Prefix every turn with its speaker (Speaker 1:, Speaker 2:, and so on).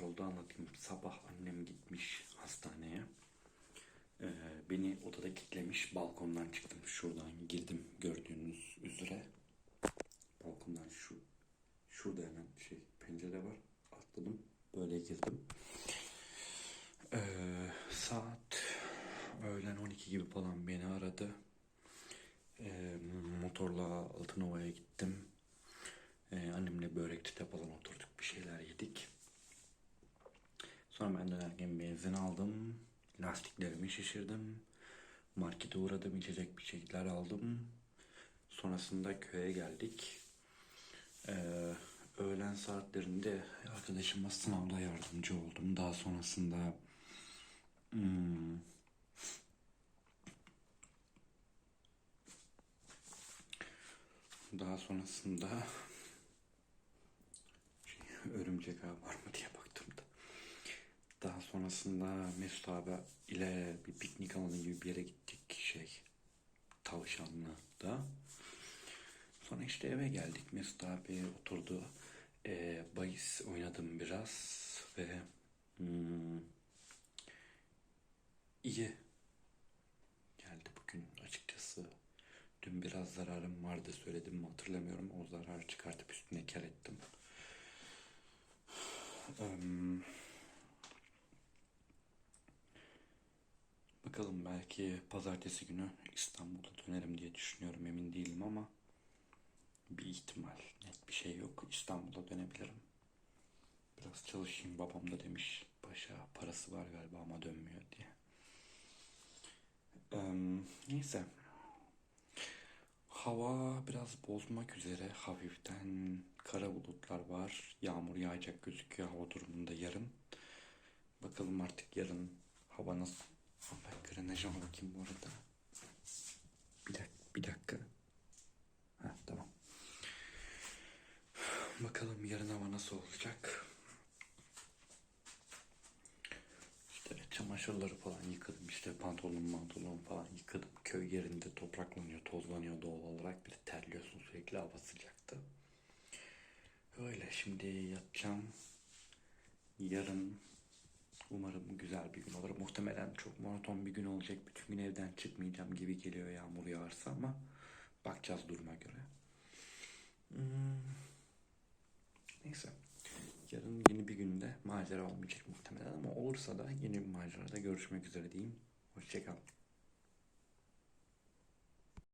Speaker 1: oldu anlatayım. Sabah annem gitmiş hastaneye. Ee, beni odada kilitlemiş. Balkondan çıktım. Şuradan girdim gördüğünüz üzere. Balkondan şu şurada hemen şey pencere var. Atladım. Böyle girdim. Ee, saat öğlen 12 gibi falan beni aradı. Ee, motorla Altınova'ya gittim. Ee, annemle börekçide falan oturduk bir şeyler yedik. Sonra ben dönerken benzin aldım. Lastiklerimi şişirdim. Markete uğradım içecek bir şeyler aldım. Sonrasında köye geldik. Ee, öğlen saatlerinde arkadaşıma sınavda yardımcı oldum. Daha sonrasında hmm, daha sonrasında şey, örümcek ağ var mı diye sonrasında Mesut abi ile bir piknik alanı gibi bir yere gittik şey Tavşanlı'da. Sonra işte eve geldik. Mesut abi oturdu. Ee, bahis oynadım biraz ve hmm, iyi geldi bugün açıkçası. Dün biraz zararım vardı söyledim mi hatırlamıyorum. O zararı çıkartıp üstüne kar ettim. Em, bakalım belki pazartesi günü İstanbul'a dönerim diye düşünüyorum emin değilim ama bir ihtimal net bir şey yok. İstanbul'a dönebilirim. Biraz çalışayım babam da demiş paşa parası var galiba ama dönmüyor diye. Em, neyse Hava biraz bozmak üzere hafiften kara bulutlar var. Yağmur yağacak gözüküyor hava durumunda yarın. Bakalım artık yarın hava nasıl? Ben granajıma bakayım bu arada. Bir dakika. Bir dakika. Ha, tamam. Bakalım yarın hava nasıl olacak? İşte çamaşırları falan yıkadım. İşte pantolon pantolon falan yıkadım. Köy yerinde topraklanıyor, tozlanıyor doğal olarak. Bir terliyorsun sürekli hava sıcaktı. Öyle şimdi yatacağım. Yarın umarım güzel bir gün olur. Muhtemelen çok monoton bir gün olacak. Bütün gün evden çıkmayacağım gibi geliyor yağmur yağarsa ama bakacağız duruma göre. Hmm. Neyse. Yarın yeni bir günde macera olmayacak muhtemelen ama olursa da yeni bir macerada görüşmek üzere diyeyim. Hoşçakal.